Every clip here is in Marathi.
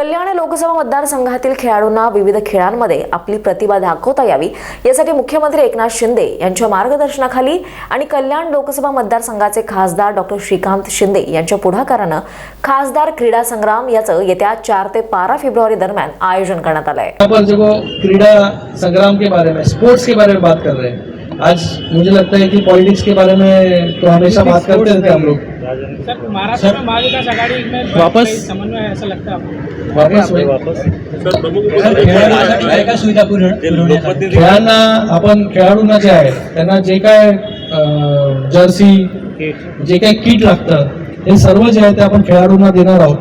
कल्याण लोकसभा मतदारसंघातील खेळाडूंना विविध खेळांमध्ये आपली प्रतिभा दाखवता यावी यासाठी मुख्यमंत्री एकनाथ शिंदे यांच्या मार्गदर्शनाखाली आणि कल्याण लोकसभा मतदारसंघाचे खासदार डॉक्टर श्रीकांत शिंदे यांच्या पुढाकारानं खासदार क्रीडा संग्राम याचं येत्या चार ते बारा फेब्रुवारी दरम्यान आयोजन करण्यात आलं आहे क्रीड़ा संग्राम के बारे में स्पोर्ट्स के बारे में बात कर रहे हैं। आज मुझे लगता है कि पॉलिटिक्स के बारे में तो हमेशा बात करते रहते हैं। हम लोग। सर महाराष्ट्र महाविकास आघाड़ी में वापस? समन्वय ऐसा लगता है वापस. खेळांना आपण खेळाडूंना जे आहे त्यांना जे काय जर्सी जे काही किट लागतं हे सर्व जे आहे ते आपण खेळाडूंना देणार आहोत.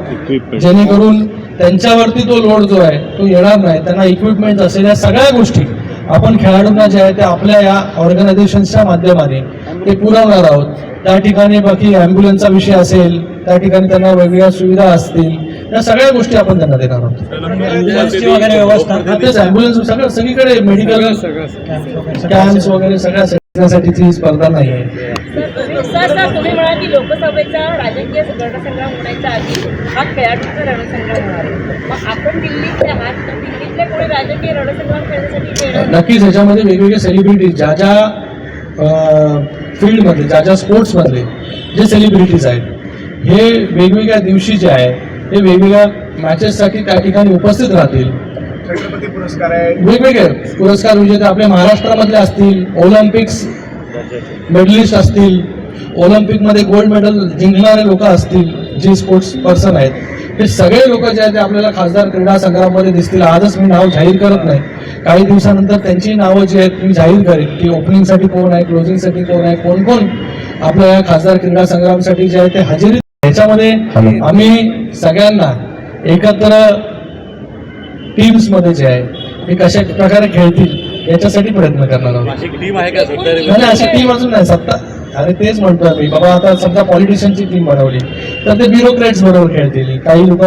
जेणेकरून त्यांच्यावरती तो लोड जो आहे तो येणार नाही. त्यांना इक्विपमेंट असेल या सगळ्या गोष्टी. आपण खेळाडूंना जे आहे ते आपल्या या ऑर्गनायझेशनच्या माध्यमाने ते पुरवणार आहोत. त्या ठिकाणी बाकी ॲम्ब्युलन्सचा विषय असेल त्या ठिकाणी त्यांना वेगवेगळ्या सुविधा असतील या सगळ्या गोष्टी आपण त्यांना देणार आहोत. वगैरे व्यवस्था. तेच ॲम्ब्युलन्स सगळं सगळीकडे मेडिकल कॅम्प्स वगैरे सगळ्या साठी स्पर्धा नाही आहे. तुम्ही की लोकसभेचा राजकीय रणसंग्राम होण्याच्या आधी हा खेळाडूंचा रणसंग्राम होणार आहे. मग आपण राजकीय रणसंग्राम खेळण्यासाठी नक्कीच ह्याच्यामध्ये वेगवेगळे सेलिब्रिटीज ज्या ज्या फील्डमध्ये ज्या ज्या स्पोर्ट्समधले जे सेलिब्रिटीज आहेत हे वेगवेगळ्या दिवशी जे आहे हे वेगवेगळ्या मॅचेससाठी त्या ठिकाणी उपस्थित राहतील. छत्रपती पुरस्कार आहे. वेगवेगळे पुरस्कार विजेते आपल्या महाराष्ट्रामधले असतील ऑलिम्पिक्स मेडलिस्ट असतील ऑलिम्पिकमध्ये गोल्ड मेडल जिंकणारे लोक असतील जे स्पोर्ट्स पर्सन आहेत हे सगळे लोक जे आहेत ते आपल्याला खासदार क्रीडा संग्राममध्ये दिसतील. आजच मी नाव जाहीर करत नाही. काही दिवसानंतर त्यांची नावं जी आहेत मी जाहीर करेन. की ओपनिंगसाठी कोण आहे क्लोजिंगसाठी कोण आहे कोण कोण आपल्या या खासदार क्रीडा संग्रामसाठी जे आहे ते हजेरी ह्याच्यामध्ये आम्ही सगळ्यांना एकत्र टीम्समध्ये जे आहे हे कशा प्रकारे खेळतील याच्यासाठी प्रयत्न करणार आहोत. टीम आहे का? नाही नाही, अशी टीम अजून नाही. सत्ता अरे तेच म्हणतोय मी. बाबा आता समजा पॉलिटिशियनची टीम बनवली तर ते ब्युरोक्रेट्स बरोबर खेळतील काही लोक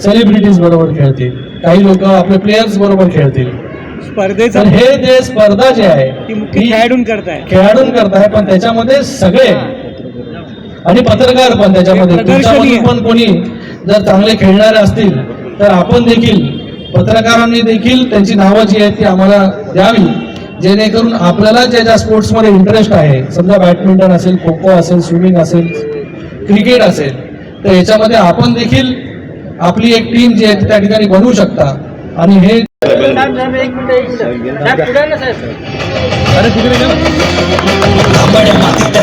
सेलिब्रिटीज बरोबर खेळतील काही लोक आपले प्लेयर्स बरोबर खेळतील. स्पर्धेचा हे जे स्पर्धा जी आहे ती खेळाडून करताय. खेळाडून करताय पण त्याच्यामध्ये सगळे आणि पत्रकार पण त्याच्यामध्ये पण कोणी जर चांगले खेळणारे असतील तर आपण देखील पत्रकारांनी देखील त्यांची नावं जी आहेत ती आम्हाला द्यावी. जेणेकरून आपल्याला ज्या ज्या स्पोर्ट्समध्ये इंटरेस्ट आहे समजा बॅडमिंटन असेल खो खो असेल स्विमिंग असेल क्रिकेट असेल तर याच्यामध्ये आपण देखील आपली एक टीम जी आहे त्या ठिकाणी बनवू शकता. आणि हे लांबड्या मातीत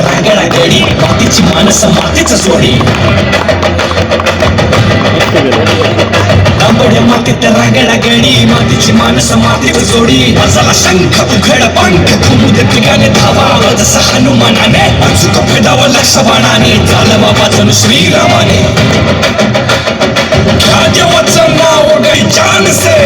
मातीची माणसं जोडी. माझाला शंख उघड पंख कुमुद पिकाने धावा. जसा हनुमानाने अचूक फेडावं लक्ष बाणाने झालं बाबा श्रीरामाने. खाद्यवाचं नाव गई जान से